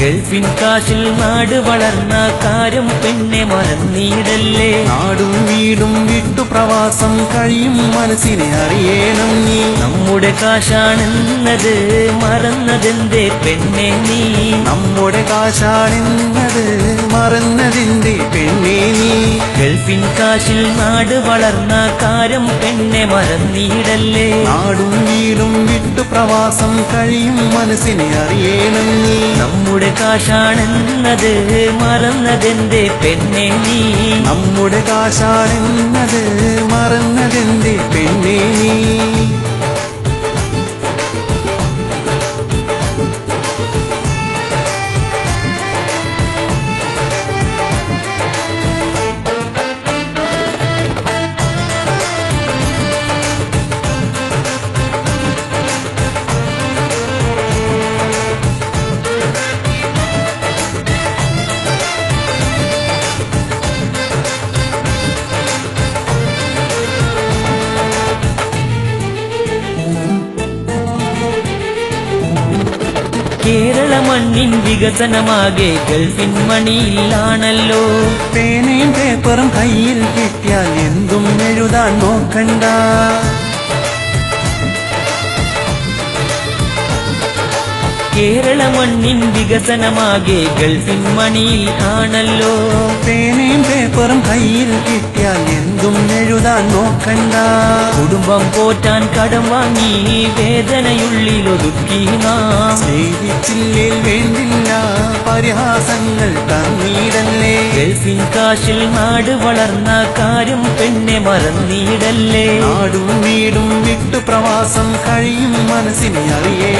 ഗൾഫിൻ കാശിൽ നാട് വളർന്ന കാര്യം പിന്നെ മറന്നീടല്ലേ? നാടും വീടും വിട്ടു പ്രവാസം കഴിയും മനസ്സിനെ അറിയേണം നീ. നമ്മുടെ കാശാണെന്നത് മറന്നതെന്തേ പെണ്ണെ നീ? നമ്മുടെ കാശാണെന്നത് മറന്നതിന്റെ പെണ്ണെ നീ? ഗൾഫിൻ കാശിൽ നാട് വളർന്ന കാര്യം പെണ്ണെ മറന്നീടല്ലേ? നാടും വീടും പ്രവാസം കഴിയും മനസ്സിനെ അറിയണം. നീ നമ്മുടെ കാശാണെന്നത് മറന്നതെന്റെ പെണ്ണെ നീ? നമ്മുടെ കാശാണെന്നത് മറന്നതെന്റെ പെണ്ണെ നീ? കേരള മണ്ണിൻ വികസനമാകെ ഗൾഫിൻ മണിയിലാണല്ലോ. പേനയും പേപ്പറും കയ്യിൽ കിട്ടിയാൽ എന്തും എഴുതാൻ നോക്കണ്ട. കേരള മണ്ണിൻ വികസനമാകെ ഗൾഫിൻ മണിയിൽ ആണല്ലോ. പേനയും പേപ്പറും കയ്യിൽ കിട്ടിയാൽ എന്തും എഴുതാൻ നോക്കണ്ട. കുടുംബം പോറ്റാൻ കടം വാങ്ങി വേദനയുള്ളിൽ ഒതുക്കി നാം. സ്നേഹിച്ചില്ലേൽ വേണ്ടില്ല പരിഹാസങ്ങൾ തന്നീടല്ലേ. ഗൾഫിൻ കാശിൽ നാട് വളർന്ന കാര്യം പെണ്ണെ മറന്നീടല്ലേ. നാടും വീടും വിട്ടു പ്രവാസം കഴിയും മനസ്സിനെ അറിയണം നീ